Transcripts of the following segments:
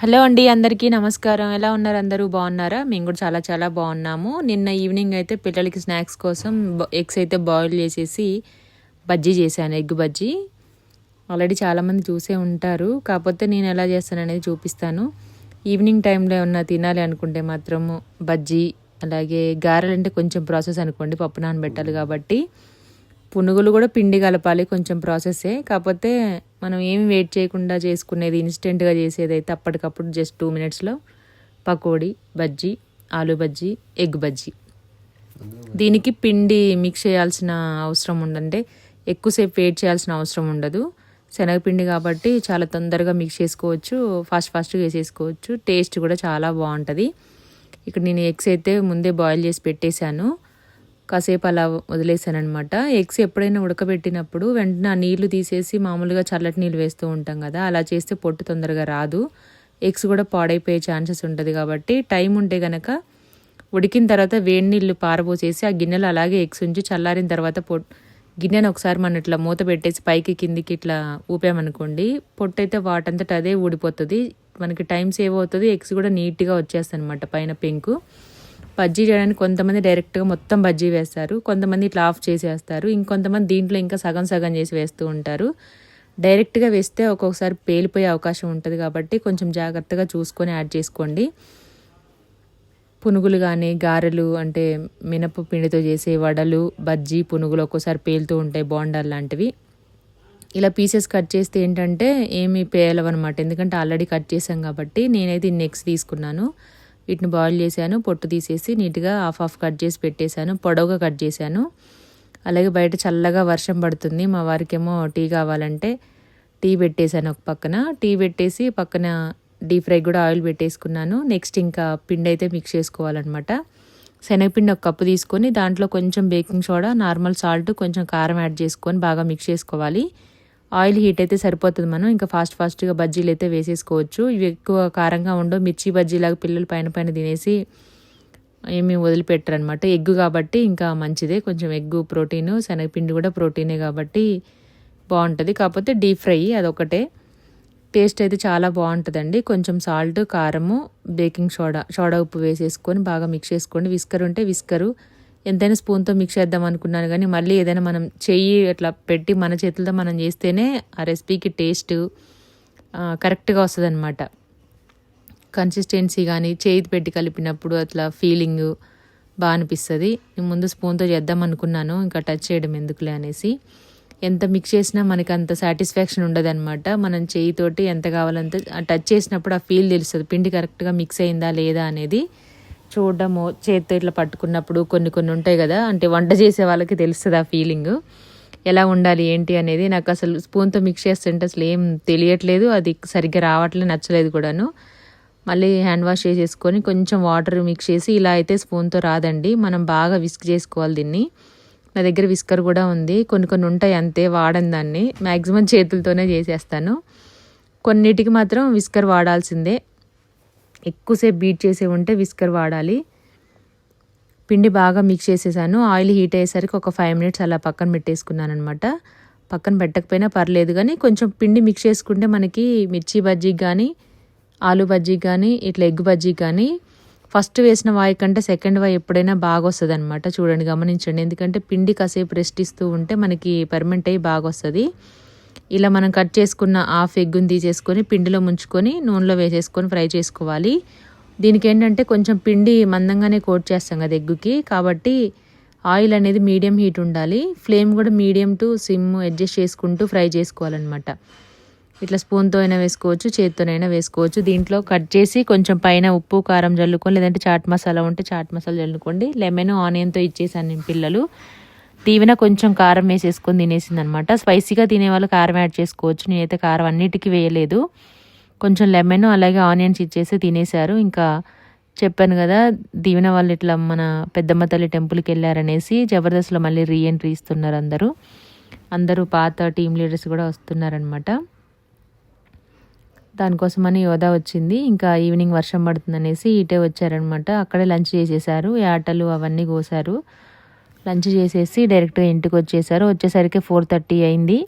Hello అండి అందరికీ నమస్కారం. ఎలా ఉన్నారు అందరూ? బాగున్నారా? మేము కూడా చాలా చాలా బాగున్నాము. నిన్న ఈవినింగ్ అయితే పిల్లలకి స్నాక్స్ కోసం ఎగ్స్ అయితే బాయిల్ చేసేసి బజ్జీ చేశాను ఎగ్ బజ్జీ. ఆల్రెడీ చాలామంది చూసే ఉంటారు. కాకపోతే నేను ఎలా చేస్తాను అనేది చూపిస్తాను. ఈవినింగ్ టైంలో ఏమన్నా తినాలి అనుకుంటే మాత్రము బజ్జీ అలాగే గారెలు అంటే కొంచెం ప్రాసెస్ అనుకోండి పప్పు నానబెట్టాలి కాబట్టి. పునుగులు కూడా పిండి కలపాలి కొంచెం ప్రాసెస్సే కాకపోతే మనం ఏమి వెయిట్ చేయకుండా చేసుకునేది ఇన్స్టెంట్గా చేసేది అయితే అప్పటికప్పుడు జస్ట్ టూ మినిట్స్లో పకోడీ బజ్జీ ఆలు బజ్జీ ఎగ్ బజ్జీ. దీనికి పిండి మిక్స్ చేయాల్సిన అవసరం ఉందంటే ఎక్కువసేపు వెయిట్ చేయాల్సిన అవసరం ఉండదు. శనగపిండి కాబట్టి చాలా తొందరగా మిక్స్ చేసుకోవచ్చు ఫాస్ట్ ఫాస్ట్గా వేసేసుకోవచ్చు టేస్ట్ కూడా చాలా బాగుంటుంది. ఇక్కడ నేను ఎగ్స్ అయితే ముందే బాయిల్ చేసి పెట్టేశాను. కాసేపు అలా వదిలేసానమాట ఎగ్స్ ఎప్పుడైనా ఉడకబెట్టినప్పుడు వెంటనే ఆ నీళ్ళు తీసేసి మామూలుగా చల్లటి నీళ్ళు వేస్తూ ఉంటాం కదా అలా చేస్తే పొట్టు తొందరగా రాదు. ఎగ్స్ కూడా పాడైపోయే ఛాన్సెస్ ఉంటుంది కాబట్టి టైం ఉంటే కనుక ఉడికిన తర్వాత వేడి నీళ్ళు పారబోసేసి ఆ గిన్నెలు అలాగే ఎగ్స్ ఉంచి చల్లారిన తర్వాత పొట్ గిన్నెను ఒకసారి మనం ఇట్లా మూత పెట్టేసి పైకి కిందికి ఇట్లా ఊపామనుకోండి పొట్టు అయితే వాటంతట అదే ఊడిపోతుంది. మనకి టైం సేవ్ అవుతుంది ఎగ్స్ కూడా నీట్గా వచ్చేస్తాయి అనమాట పైన పెంకు. బజ్జీ చేయడానికి కొంతమంది డైరెక్ట్గా మొత్తం బజ్జీ వేస్తారు. కొంతమంది ఇట్లా ఆఫ్ చేసి వేస్తారు ఇంకొంతమంది దీంట్లో ఇంకా సగం సగం చేసి వేస్తూ ఉంటారు. డైరెక్ట్గా వేస్తే ఒక్కొక్కసారి పేలిపోయే అవకాశం ఉంటుంది కాబట్టి కొంచెం జాగ్రత్తగా చూసుకొని యాడ్ చేసుకోండి. పునుగులు కానీ గారెలు అంటే మినప పిండితో చేసే వడలు బజ్జీ పునుగులు ఒక్కోసారి పేలుతూ ఉంటాయి బోండాలు లాంటివి. ఇలా పీసెస్ కట్ చేస్తే ఏంటంటే ఏమి పేలవన్నమాట. ఎందుకంటే ఆల్రెడీ కట్ చేసాం కాబట్టి నేనైతే నెక్స్ట్ తీసుకున్నాను. వీటిని బాయిల్ చేశాను పొట్టు తీసేసి నీట్గా హాఫ్ హాఫ్ కట్ చేసి పెట్టేశాను పొడవుగా కట్ చేశాను. అలాగే బయట చల్లగా వర్షం పడుతుంది మా వారికేమో టీ కావాలంటే టీ పెట్టేశాను ఒక పక్కన. టీ పెట్టేసి పక్కన డీప్ ఫ్రై కూడా ఆయిల్ పెట్టేసుకున్నాను. నెక్స్ట్ ఇంకా పిండి అయితే మిక్స్ చేసుకోవాలన్నమాట. శనగపిండి ఒక కప్పు తీసుకొని దాంట్లో కొంచెం బేకింగ్ సోడా నార్మల్ సాల్ట్ కొంచెం కారం యాడ్ చేసుకొని బాగా మిక్స్ చేసుకోవాలి. ఆయిల్ హీట్ అయితే సరిపోతుంది మనం. ఇంకా ఫాస్ట్ ఫాస్ట్గా బజ్జీలు అయితే వేసేసుకోవచ్చు. ఇవి ఎక్కువ కారంగా ఉండవు. మిర్చి బజ్జీలాగా పిల్లలు పైన పైన తినేసి ఏమి వదిలిపెట్టరు అనమాట ఎగ్గు కాబట్టి ఇంకా మంచిదే. కొంచెం ఎగ్గు ప్రోటీను శనగపిండి కూడా ప్రోటీనే కాబట్టి బాగుంటుంది. కాకపోతే డీప్ ఫ్రై అదొకటే టేస్ట్ అయితే చాలా బాగుంటుందండి. కొంచెం సాల్ట్ కారము బేకింగ్ సోడా సోడా ఉప్పు వేసేసుకొని బాగా మిక్స్ చేసుకోండి. విస్కర్ ఉంటే విస్కరు ఎంతైనా స్పూన్తో మిక్స్ చేద్దాం అనుకున్నాను కానీ మళ్ళీ ఏదైనా మనం చెయ్యి అట్లా పెట్టి మన చేతులతో మనం చేస్తేనే ఆ రెసిపీకి టేస్ట్ కరెక్ట్గా వస్తుంది అనమాట కన్సిస్టెన్సీ కానీ చేతి పెట్టి కలిపినప్పుడు అట్లా ఫీలింగ్ బాగా అనిపిస్తుంది. నేను ముందు స్పూన్తో చేద్దాం అనుకున్నాను ఇంకా టచ్ చేయడం ఎందుకులే అనేసి. ఎంత మిక్స్ చేసినా మనకి అంత సాటిస్ఫాక్షన్ ఉండదన్నమాట. మనం చేయితోటి ఎంత కావాలంత టచ్ చేసినప్పుడు ఆ ఫీల్ తెలుస్తుంది పిండి కరెక్ట్గా మిక్స్ అయిందా లేదా అనేది. చూడడము చేతితో ఇట్లా పట్టుకున్నప్పుడు కొన్ని కొన్ని ఉంటాయి కదా అంటే వంట చేసే వాళ్ళకి తెలుస్తుంది ఆ ఫీలింగ్ ఎలా ఉండాలి ఏంటి అనేది నాకు అసలు స్పూన్తో మిక్స్ చేస్తుంటే అసలు ఏం తెలియట్లేదు అది సరిగ్గా రావట్లేదు నచ్చలేదు కూడాను. మళ్ళీ హ్యాండ్ వాష్ చేసేసుకొని కొంచెం వాటర్ మిక్స్ చేసి ఇలా అయితే స్పూన్తో రాదండి మనం బాగా విస్క్ చేసుకోవాలి దీన్ని. నా దగ్గర విస్కర్ కూడా ఉంది కొన్ని కొన్ని ఉంటాయి అంతే వాడని దాన్ని. మ్యాక్సిమం చేతులతోనే చేసేస్తాను. కొన్నిటికి మాత్రం విస్కర్ వాడాల్సిందే. ఎక్కువసేపు బీట్ చేసే ఉంటే విస్కర్ వాడాలి. పిండి బాగా మిక్స్ చేసేసాను. ఆయిల్ హీట్ అయ్యేసరికి ఒక ఫైవ్ మినిట్స్ అలా పక్కన పెట్టేసుకున్నాను అనమాట పక్కన పెట్టకపోయినా పర్లేదు కానీ కొంచెం పిండి మిక్స్ చేసుకుంటే మనకి మిర్చి బజ్జీకి కానీ ఆలు బజ్జీకి కానీ ఇట్లా ఎగ్ బజ్జీకి కానీ ఫస్ట్ వేసిన వాయి కంటే సెకండ్ వాయి ఎప్పుడైనా బాగా వస్తుంది అనమాట చూడండి గమనించండి. ఎందుకంటే పిండి కాసేపు రెస్ట్ ఇస్తూ ఉంటే మనకి పర్మెంట్ అయ్యి బాగా వస్తుంది. ఇలా మనం కట్ చేసుకున్న హాఫ్ ఎగ్గుని తీసేసుకొని పిండిలో ముంచుకొని నూనెలో వేసేసుకొని ఫ్రై చేసుకోవాలి. దీనికి ఏంటంటే కొంచెం పిండి మందంగానే కోట్ చేస్తాం కదా ఎగ్గుకి. కాబట్టి ఆయిల్ అనేది మీడియం హీట్ ఉండాలి. ఫ్లేమ్ కూడా మీడియం టు సిమ్ అడ్జస్ట్ చేసుకుంటూ ఫ్రై చేసుకోవాలన్నమాట. ఇట్లా స్పూన్తో అయినా వేసుకోవచ్చు చేతితోనైనా వేసుకోవచ్చు. దీంట్లో కట్ చేసి కొంచెం పైన ఉప్పు కారం జల్లుకొని లేదంటే చాట్ మసాలా ఉంటే చాట్ మసాలా చల్లుకోండి లెమన్ ఆనియన్తో ఇచ్చేసాను నేను పిల్లలు. దీవెన కొంచెం కారం వేసేసుకొని తినేసింది అనమాట స్పైసీగా తినేవాళ్ళు కారం యాడ్ చేసుకోవచ్చు. నేనైతే కారం అన్నిటికీ వేయలేదు. కొంచెం లెమన్ అలాగే ఆనియన్స్ ఇచ్చేసి తినేశారు. ఇంకా చెప్పాను కదా దీవెన వాళ్ళు ఇట్లా మన పెద్దమ్మ తల్లి టెంపుల్కి వెళ్ళారనేసి జబర్దస్త్లో మళ్ళీ రీఎంట్రీ ఇస్తున్నారు అందరూ. అందరూ పాత టీం లీడర్స్ కూడా వస్తున్నారనమాట. దానికోసమని యోధా వచ్చింది. ఇంకా ఈవినింగ్ వర్షం పడుతుందనేసి ఇటే వచ్చారనమాట. అక్కడే లంచ్ చేసేసారు ఆటలు అవన్నీ కోసారు. లంచ్ చేసేసి డైరెక్ట్గా ఇంటికి వచ్చేసారు. వచ్చేసరికి ఫోర్ థర్టీ అయింది.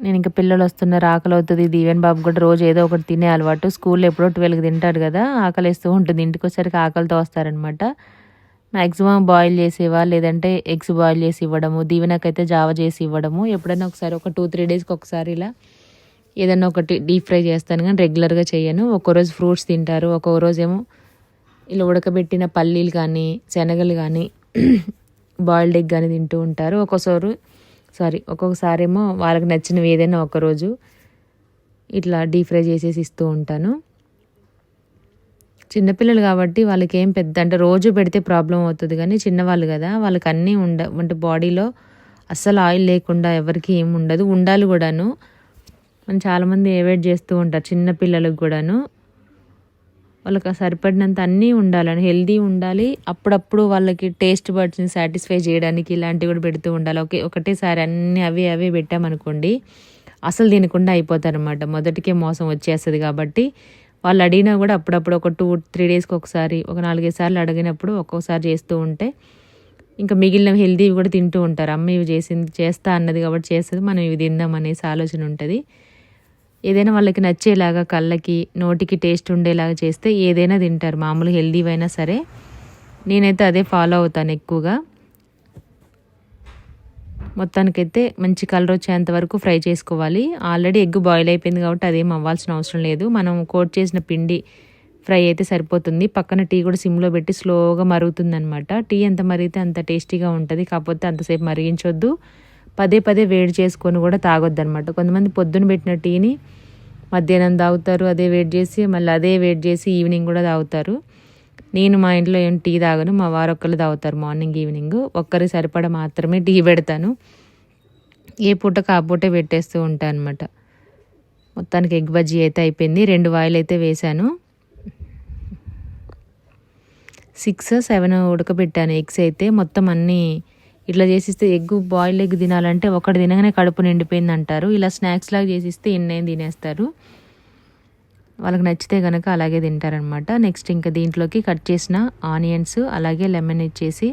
నేను ఇంకా పిల్లలు వస్తున్నారు ఆకలి అవుతుంది. దీవెన్ బాబు కూడా రోజు ఏదో ఒకటి తినే అలవాటు. స్కూల్లో ఎప్పుడో ట్వెల్వ్కి తింటాడు కదా ఆకలి వేస్తూ ఉంటుంది. ఇంటికి వచ్చేసరికి ఆకలితో వస్తారనమాట మ్యాక్సిమం బాయిల్ చేసేవా? లేదంటే ఎగ్స్ బాయిల్ చేసి ఇవ్వడము దీవెనకైతే జావ చేసి ఇవ్వడము. ఎప్పుడైనా ఒకసారి ఒక టూ త్రీ డేస్కి ఒకసారి ఇలా ఏదైనా ఒకటి డీప్ ఫ్రై చేస్తాను. కానీ రెగ్యులర్గా చేయను. ఒక్కరోజు ఫ్రూట్స్ తింటారు. ఒక్కొక్క రోజేమో ఇలా ఉడకబెట్టిన పల్లీలు కానీ శనగలు కానీ బాయిల్డ్ ఎగ్ అని తింటూ ఉంటారు. ఒక్కోసారి సారీ ఒక్కొక్కసారి ఏమో వాళ్ళకి నచ్చినవి ఏదైనా ఒకరోజు ఇట్లా డీప్ ఫ్రై చేసేసి ఇస్తూ ఉంటాను. చిన్నపిల్లలు కాబట్టి వాళ్ళకి ఏం పెద్ద అంటే రోజు పెడితే ప్రాబ్లం అవుతుంది కానీ చిన్నవాళ్ళు కదా వాళ్ళకి అన్నీ ఉండ అంటే బాడీలో అస్సలు ఆయిల్ లేకుండా ఎవరికి ఏమి ఉండదు. ఉండాలి కూడాను. మనం చాలామంది అవాయిడ్ చేస్తూ ఉంటారు చిన్నపిల్లలకు కూడాను. వాళ్ళకి సరిపడినంత అన్నీ ఉండాలని హెల్దీ ఉండాలి. అప్పుడప్పుడు వాళ్ళకి టేస్ట్ బర్డ్స్ని సాటిస్ఫై చేయడానికి ఇలాంటివి కూడా పెడుతూ ఉండాలి. ఒకే ఒకటేసారి అన్నీ అవి అవి పెట్టామనుకోండి అసలు తినకుండా అయిపోతారనమాట మొదటికే మోసం వచ్చేస్తుంది కాబట్టి వాళ్ళు అడిగినా కూడా అప్పుడప్పుడు ఒక టూ త్రీ డేస్కి ఒకసారి ఒక నాలుగైదు సార్లు అడిగినప్పుడు ఒక్కొక్కసారి చేస్తూ ఉంటే ఇంకా మిగిలిన హెల్దీవి కూడా తింటూ ఉంటారు. అమ్మ ఇవి చేసింది చేస్తా అన్నది కాబట్టి చేస్తుంది మనం ఇవి తిందాం అనేసి ఆలోచన ఉంటుంది. ఏదైనా వాళ్ళకి నచ్చేలాగా కళ్ళకి నోటికి టేస్ట్ ఉండేలాగా చేస్తే ఏదైనా తింటారు. మామూలు హెల్దీవైనా అయినా సరే. నేనైతే అదే ఫాలో అవుతాను ఎక్కువగా. మొత్తానికైతే మంచి కలర్ వచ్చేంత వరకు ఫ్రై చేసుకోవాలి. ఆల్రెడీ ఎగ్ బాయిల్ అయిపోయింది కాబట్టి అదేం అవ్వాల్సిన అవసరం లేదు. మనం కోట్ చేసిన పిండి ఫ్రై అయితే సరిపోతుంది. పక్కన టీ కూడా సిమ్లో పెట్టి స్లోగా మరుగుతుంది అనమాట టీ ఎంత మరిగితే అంత టేస్టీగా ఉంటుంది. కాకపోతే అంతసేపు మరిగించొద్దు. పదే పదే వేడి చేసుకొని కూడా తాగొద్దు అనమాట కొంతమంది పొద్దున పెట్టిన టీని మధ్యాహ్నం తాగుతారు అదే వేడి చేసి మళ్ళీ అదే వేడి చేసి ఈవినింగ్ కూడా తాగుతారు. నేను మా ఇంట్లో ఏం టీ తాగను మా వారు ఒక్కరు తాగుతారు మార్నింగ్ ఈవినింగ్. ఒక్కరి సరిపడ మాత్రమే టీ పెడతాను. ఏ పూటకు ఆ పూటే పెట్టేస్తూ ఉంటాను అనమాట మొత్తానికి ఎగ్ బజ్జీ అయితే అయిపోయింది. రెండు వాయిల్ అయితే వేశాను. సిక్స్ సెవెన్ ఉడకబెట్టాను ఎగ్స్ అయితే. మొత్తం అన్నీ ఇట్లా చేసిస్తే ఎగ్ బాయిల్డ్ ఎగ్ తినాలంటే ఒకటి తినగానే కడుపు నిండిపోయింది అంటారు ఇలా స్నాక్స్ లాగా చేసిస్తే ఎన్నైనా తినేస్తారు. వాళ్ళకి నచ్చితే కనుక అలాగే తింటారనమాట నెక్స్ట్ ఇంకా దీంట్లోకి కట్ చేసిన ఆనియన్స్ అలాగే లెమన్ ఇచ్చేసి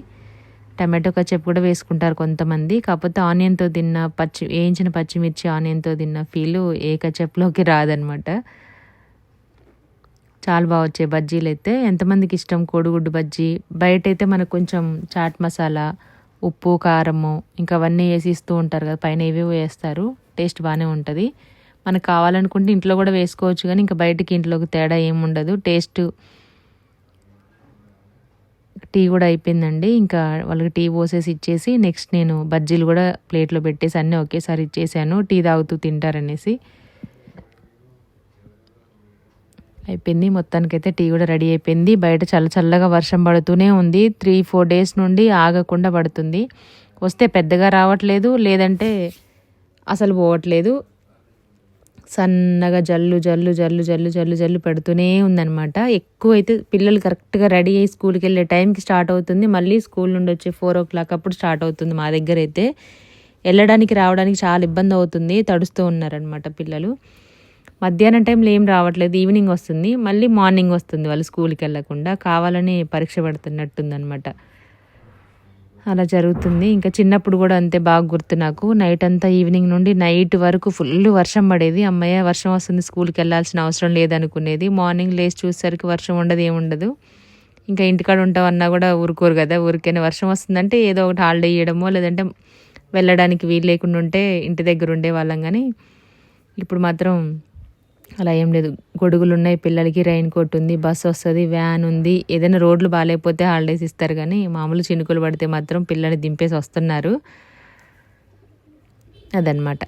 టమాటో కచ్చప్ కూడా వేసుకుంటారు కొంతమంది. కాకపోతే ఆనియన్తో తిన్న పచ్చి వేయించిన పచ్చిమిర్చి ఆనియన్తో తిన్న ఫీలు ఏ కచ్చప్లోకి రాదనమాట చాలా బాగా వచ్చాయి బజ్జీలు అయితే. ఎంతమందికి ఇష్టం? కోడిగుడ్డు బజ్జీ. బయట అయితే మనకు కొంచెం చాట్ మసాలా ఉప్పు కారము ఇంకా అవన్నీ వేసి ఇస్తూ ఉంటారు కదా పైన ఇవి వేస్తారు. టేస్ట్ బాగానే ఉంటుంది. మనకు కావాలనుకుంటే ఇంట్లో కూడా వేసుకోవచ్చు కానీ ఇంకా బయటికి ఇంట్లోకి తేడా ఏముండదు టేస్ట్ టీ కూడా అయిపోయిందండి. ఇంకా వాళ్ళకి టీ పోసేసి ఇచ్చేసి నెక్స్ట్ నేను బజ్జీలు కూడా ప్లేట్లో పెట్టేసి అన్నీ ఒకేసారి ఇచ్చేసాను. టీ తాగుతూ తింటారనేసి. అయిపోయింది. మొత్తానికైతే టీ కూడా రెడీ అయిపోయింది. బయట చల్ల చల్లగా వర్షం పడుతూనే ఉంది. త్రీ ఫోర్ డేస్ నుండి ఆగకుండా పడుతుంది. వస్తే పెద్దగా రావట్లేదు. లేదంటే అసలు పోవట్లేదు. సన్నగా జల్లు జల్లు జల్లు జల్లు జల్లు జల్లు పెడుతూనే ఉందనమాట ఎక్కువైతే పిల్లలు కరెక్ట్గా రెడీ అయ్యి స్కూల్కి వెళ్ళే టైంకి స్టార్ట్ అవుతుంది. మళ్ళీ స్కూల్ నుండి వచ్చే ఫోర్ ఓ క్లాక్ అప్పుడు స్టార్ట్ అవుతుంది మా దగ్గర అయితే వెళ్ళడానికి రావడానికి చాలా ఇబ్బంది అవుతుంది. తడుస్తూ ఉన్నారనమాట పిల్లలు. మధ్యాహ్నం టైంలో ఏం రావట్లేదు ఈవినింగ్ వస్తుంది మళ్ళీ మార్నింగ్ వస్తుంది వాళ్ళు స్కూల్కి వెళ్ళకుండా కావాలని పరీక్ష పెడుతున్నట్టుందనమాట అలా జరుగుతుంది. ఇంకా చిన్నప్పుడు కూడా అంతే బాగా గుర్తు నాకు. నైట్ అంతా ఈవినింగ్ నుండి నైట్ వరకు ఫుల్ వర్షం పడేది. అమ్మయ్య వర్షం వస్తుంది స్కూల్కి వెళ్ళాల్సిన అవసరం లేదనుకునేది. మార్నింగ్ లేచి చూసేసరికి వర్షం ఉండదు ఏముండదు ఇంకా ఇంటికాడ ఉంటామన్నా కూడా ఊరుకోరు కదా ఊరికైనా వర్షం వస్తుందంటే ఏదో ఒకటి హాలిడే ఇవ్వడమో లేదంటే వెళ్ళడానికి వీలు లేకుండా ఉంటే ఇంటి దగ్గర ఉండేవాళ్ళం కానీ ఇప్పుడు మాత్రం అలా ఏం లేదు. గొడుగులు ఉన్నాయి పిల్లలకి రైన్ కోట్ ఉంది బస్ వస్తుంది వ్యాన్ ఉంది. ఏదైనా రోడ్లు బాగాలేకపోతే హాలిడేస్ ఇస్తారు కానీ మామూలు చినుకులు పడితే మాత్రం పిల్లల్ని దింపేసి వస్తున్నారు. అదనమాట